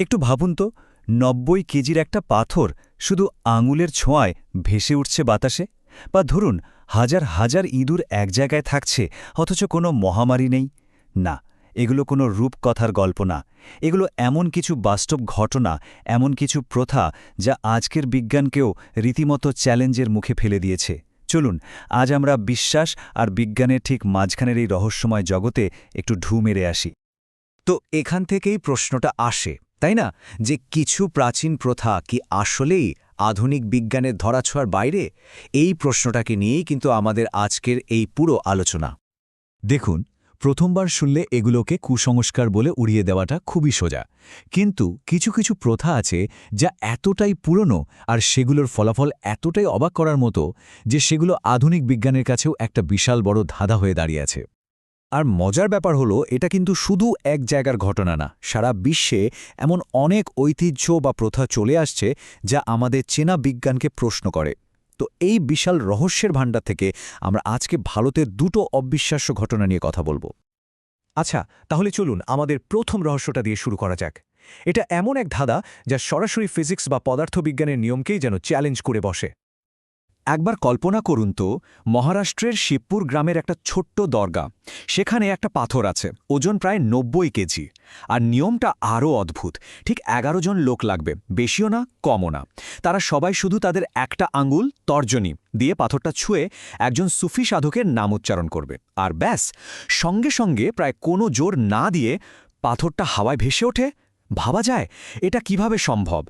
একটু ভাবুন তো, নব্বই কেজির একটা পাথর শুধু আঙুলের ছোঁয়ায় ভেসে উঠছে বাতাসে? বা ধরুন, হাজার হাজার ইঁদুর এক জায়গায় থাকছে, অথচ কোনো মহামারী নেই? না, এগুলো কোনো রূপকথার গল্প না। এগুলো এমন কিছু বাস্তব ঘটনা, এমন কিছু প্রথা যা আজকের বিজ্ঞানকেও রীতিমতো চ্যালেঞ্জের মুখে ফেলে দিয়েছে। চলুন, আজ আমরা বিশ্বাস আর বিজ্ঞানের ঠিক মাঝখানের এই রহস্যময় জগতে একটু ঢু মেরে আসি। তো এখান থেকেই প্রশ্নটা আসে। তাই না? যে কিছু প্রাচীন প্রথা কি আসলেই আধুনিক বিজ্ঞানের ধরাছোঁয়ার বাইরে? এই প্রশ্নটাকে নিয়েই কিন্তু আমাদের আজকের এই পুরো আলোচনা। দেখুন, প্রথমবার শুনলে এগুলোকে কুসংস্কার বলে উড়িয়ে দেওয়াটা খুবই সোজা। কিন্তু কিছু কিছু প্রথা আছে যা এতটাই পুরনো আর সেগুলোর ফলাফল এতটাই অবাক করার মতো যে সেগুলো আধুনিক বিজ্ঞানের কাছেও একটা বিশাল বড় ধাঁধা হয়ে দাঁড়িয়ে আছে। আর মজার ব্যাপার হলো, এটা কিন্তু শুধু এক জায়গার ঘটনা না, সারা বিশ্বে এমন অনেক ঐতিহ্য বা প্রথা চলে আসছে যা আমাদের চেনা বিজ্ঞানকে প্রশ্ন করে। তো এই বিশাল রহস্যের ভাণ্ডার থেকে আমরা আজকে ভারতের দুটো অবিশ্বাস্য ঘটনা নিয়ে কথা বলব। আচ্ছা তাহলে চলুন আমাদের প্রথম রহস্যটা দিয়ে শুরু করা যাক। এটা এমন এক ধাঁধা যা সরাসরি ফিজিক্স বা পদার্থবিজ্ঞানের নিয়মকেই যেন চ্যালেঞ্জ করে বসে। একবার কল্পনা করুন তো, মহারাষ্ট্রের শিবপুর গ্রামের একটা ছোট্ট দরগা। সেখানে একটা পাথর আছে, ওজন প্রায় নব্বই কেজি। আর নিয়মটা আরও অদ্ভুত, ঠিক এগারো জন লোক লাগবে, বেশিও না, কমও না। তারা সবাই শুধু তাদের একটা আঙ্গুল তর্জনী দিয়ে পাথরটা ছুঁয়ে একজন সুফি সাধকের নাম উচ্চারণ করবে। আর ব্যাস, সঙ্গে সঙ্গে প্রায় কোনো জোর না দিয়ে পাথরটা হাওয়ায় ভেসে ওঠে। ভাবা যায়, এটা কীভাবে সম্ভব?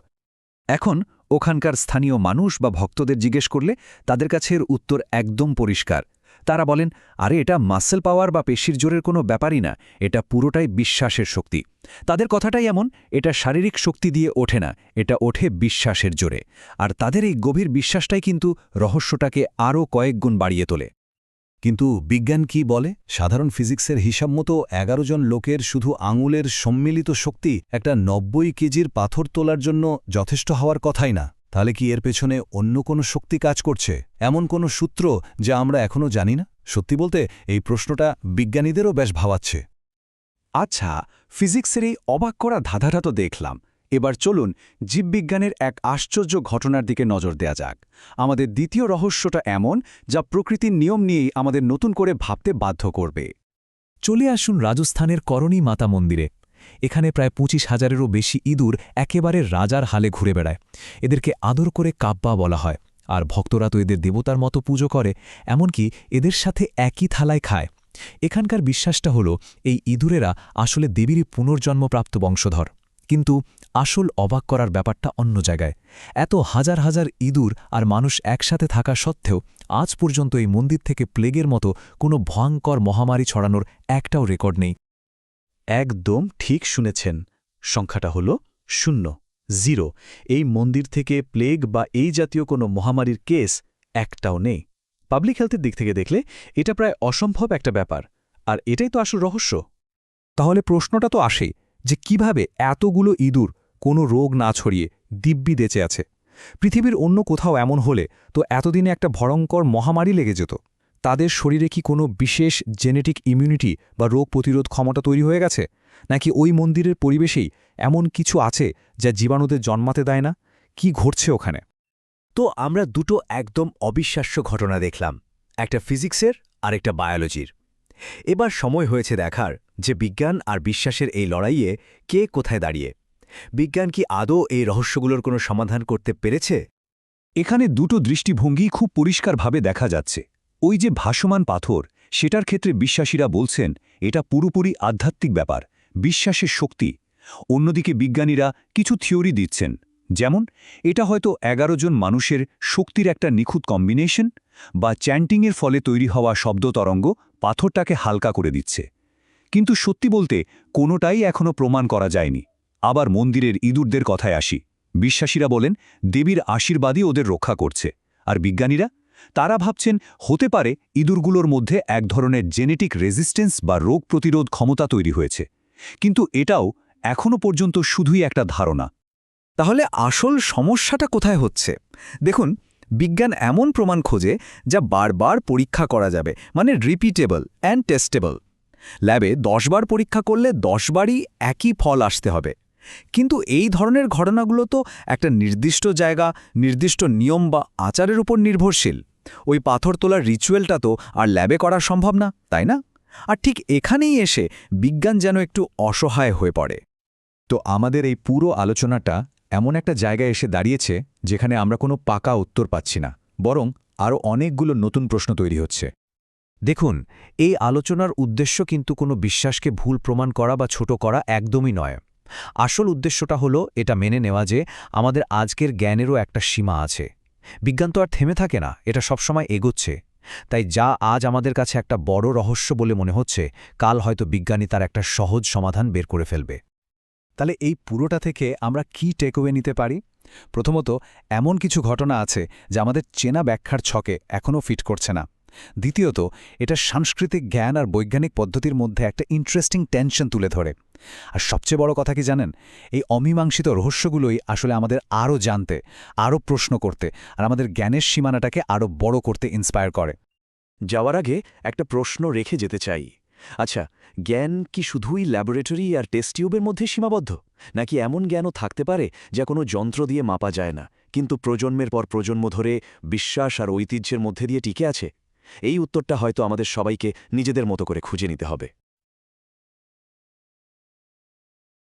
এখন ওখানকার স্থানীয় মানুষ বা ভক্তদের জিজ্ঞেস করলে তাদের কাছে এর উত্তর একদম পরিষ্কার। তারা বলেন, আরে, এটা মাসেল পাওয়ার বা পেশির জোরের কোনো ব্যাপারই না, এটা পুরোটাই বিশ্বাসের শক্তি। তাদের কথাটাই এমন, এটা শারীরিক শক্তি দিয়ে ওঠে না, এটা ওঠে বিশ্বাসের জোরে। আর তাদের এই গভীর বিশ্বাসটাই কিন্তু রহস্যটাকে আরও কয়েক গুণ বাড়িয়ে তোলে। কিন্তু বিজ্ঞান কি বলে? সাধারণ ফিজিক্সের হিসাব মতো এগারো জন লোকের শুধু আঙুলের সম্মিলিত শক্তি একটা নব্বই কেজির পাথর তোলার জন্য যথেষ্ট হওয়ার কথাই না। তাহলে কি এর পেছনে অন্য কোনো শক্তি কাজ করছে? এমন কোনো সূত্র যা আমরা এখনও জানি না? সত্যি বলতে, এই প্রশ্নটা বিজ্ঞানীদেরও বেশ ভাবাচ্ছে। আচ্ছা ফিজিক্সের এই অবাক করা ধাঁধাটা তো দেখলাম। এবার চলুন জীববিজ্ঞানের এক আশ্চর্য ঘটনার দিকে নজর দেয়া যাক। আমাদের দ্বিতীয় রহস্যটা এমন যা প্রকৃতির নিয়ম নিয়েই আমাদের নতুন করে ভাবতে বাধ্য করবে। চলে আসুন রাজস্থানের করণী মাতা মন্দিরে। এখানে প্রায় পঁচিশ হাজারেরও বেশি ইঁদুর একেবারে রাজার হালে ঘুরে বেড়ায়। এদেরকে আদর করে কাব্বা বলা হয়, আর ভক্তরা তো এদের দেবতার মতো পুজো করে, এমনকি এদের সাথে একই থালায় খায়। এখানকার বিশ্বাসটা হল, এই ইঁদুরেরা আসলে দেবীরই পুনর্জন্মপ্রাপ্ত বংশধর। কিন্তু আসল অবাক করার ব্যাপারটা অন্য জায়গায়। এত হাজার হাজার ইঁদুর আর মানুষ একসাথে থাকা সত্ত্বেও আজ পর্যন্ত এই মন্দির থেকে প্লেগের মতো কোনো ভয়ঙ্কর মহামারী ছড়ানোর একটাও রেকর্ড নেই। একদম ঠিক শুনেছেন। সংখ্যাটা হল শূন্য জিরো। এই মন্দির থেকে প্লেগ বা এই জাতীয় কোনো মহামারীর কেস একটাও নেই। পাবলিক হেলথের দিক থেকে দেখলে এটা প্রায় অসম্ভব একটা ব্যাপার। আর এটাই তো আসল রহস্য। তাহলে প্রশ্নটা তো আসে যে কীভাবে এতগুলো ইঁদুর কোনো রোগ না ছড়িয়ে দিব্যি বেঁচে আছে। পৃথিবীর অন্য কোথাও এমন হলে তো এতদিনে একটা ভয়ঙ্কর মহামারী লেগে যেত। তাদের শরীরে কি কোনো বিশেষ জেনেটিক ইমিউনিটি বা রোগ প্রতিরোধ ক্ষমতা তৈরি হয়ে গেছে? নাকি ওই মন্দিরের পরিবেশেই এমন কিছু আছে যা জীবাণুদের জন্মাতে দেয় না? কি ঘটছে ওখানে? তো আমরা দুটো একদম অবিশ্বাস্য ঘটনা দেখলাম, একটা ফিজিক্সের আর একটা বায়োলজির। এবার সময় হয়েছে দেখার যে বিজ্ঞান আর বিশ্বাসের এই লড়াইয়ে কে কোথায় দাঁড়িয়ে? বিজ্ঞান কি আদৌ এই রহস্যগুলোর কোনো সমাধান করতে পেরেছে? এখানে দুটো দৃষ্টিভঙ্গি খুব পরিষ্কারভাবে দেখা যাচ্ছে। ওই যে ভাসমান পাথর, সেটার ক্ষেত্রে বিশ্বাসীরা বলছেন, এটা পুরোপুরি আধ্যাত্মিক ব্যাপার, বিশ্বাসের শক্তি। অন্যদিকে বিজ্ঞানীরা কিছু থিওরি দিচ্ছেন, যেমন, এটা হয়তো এগারো জন মানুষের শক্তির একটা নিখুঁত কম্বিনেশন, বা চ্যান্টিংয়ের ফলে তৈরি হওয়া শব্দ তরঙ্গ পাথরটাকে হালকা করে দিচ্ছে। কিন্তু সত্যি বলতে, কোনোটাই এখনও প্রমাণ করা যায়নি। আবার মন্দিরের ইঁদুরদের কথায় আসি। বিশ্বাসীরা বলেন, দেবীর আশীর্বাদই ওদের রক্ষা করছে। আর বিজ্ঞানীরা, তারা ভাবছেন, হতে পারে ইঁদুরগুলোর মধ্যে এক ধরনের জেনেটিক রেজিস্ট্যান্স বা রোগ প্রতিরোধ ক্ষমতা তৈরি হয়েছে। কিন্তু এটাও এখনও পর্যন্ত শুধুই একটা ধারণা। তাহলে আসল সমস্যাটা কোথায় হচ্ছে? দেখুন, বিজ্ঞান এমন প্রমাণ খোঁজে, যা বারবার পরীক্ষা করা যাবে মানে রিপিটেবল অ্যান্ড টেস্টেবল ল্যাবে দশবার পরীক্ষা করলে দশবারই একই ফল আসতে হবে। কিন্তু এই ধরনের ঘটনাগুলো তো একটা নির্দিষ্ট জায়গা, নির্দিষ্ট নিয়ম বা আচারের উপর নির্ভরশীল। ওই পাথর তোলার রিচুয়ালটা তো আর ল্যাবে করা সম্ভব না, তাই না? আর ঠিক এখানেই এসে বিজ্ঞান যেন একটু অসহায় হয়ে পড়ে। তো আমাদের এই পুরো আলোচনাটা এমন একটা জায়গায় এসে দাঁড়িয়েছে যেখানে আমরা কোনো পাকা উত্তর পাচ্ছি না, বরং আরও অনেকগুলো নতুন প্রশ্ন তৈরি হচ্ছে। দেখুন, এই আলোচনার উদ্দেশ্য কিন্তু কোনো বিশ্বাসকে ভুল প্রমাণ করা বা ছোট করা একদমই নয়। আসল উদ্দেশ্যটা হলো এটা মেনে নেওয়া যে আমাদের আজকের জ্ঞানেরও একটা সীমা আছে। বিজ্ঞান তো আর থেমে থাকে না, এটা সবসময় এগোচ্ছে। তাই যা আজ আমাদের কাছে একটা বড় রহস্য বলে মনে হচ্ছে, কাল হয়তো বিজ্ঞানী তার একটা সহজ সমাধান বের করে ফেলবে। তাহলে এই পুরোটা থেকে আমরা কি টেকওয়ে নিতে পারি? প্রথমত, এমন কিছু ঘটনা আছে যা আমাদের চেনা ব্যাখ্যার ছকে এখনও ফিট করছে না। দ্বিতীয়ত, এটা সাংস্কৃতিক জ্ঞান আর বৈজ্ঞানিক পদ্ধতির মধ্যে একটা ইন্টারেস্টিং টেনশন তুলে ধরে। আর সবচেয়ে বড় কথা কি জানেন? এই অমীমাংসিত রহস্যগুলোই আসলে আমাদের আরও জানতে আরও প্রশ্ন করতে, আর আমাদের জ্ঞানের সীমানাটাকে আরও বড় করতে ইন্সপায়ার করে। যাওয়ার আগে একটা প্রশ্ন রেখে যেতে চাই। আচ্ছা জ্ঞান কি শুধুই ল্যাবরেটরি আর টেস্ট টিউবের মধ্যে সীমাবদ্ধ? নাকি এমন জ্ঞানও থাকতে পারে যা কোনো যন্ত্র দিয়ে মাপা যায় না, কিন্তু প্রজন্মের পর প্রজন্ম ধরে বিশ্বাস আর ঐতিহ্যের মধ্যে দিয়ে টিকে আছে? এই উত্তরটা হয়তো আমাদের সবাইকে নিজেদের মতো করে খুঁজে নিতে হবে।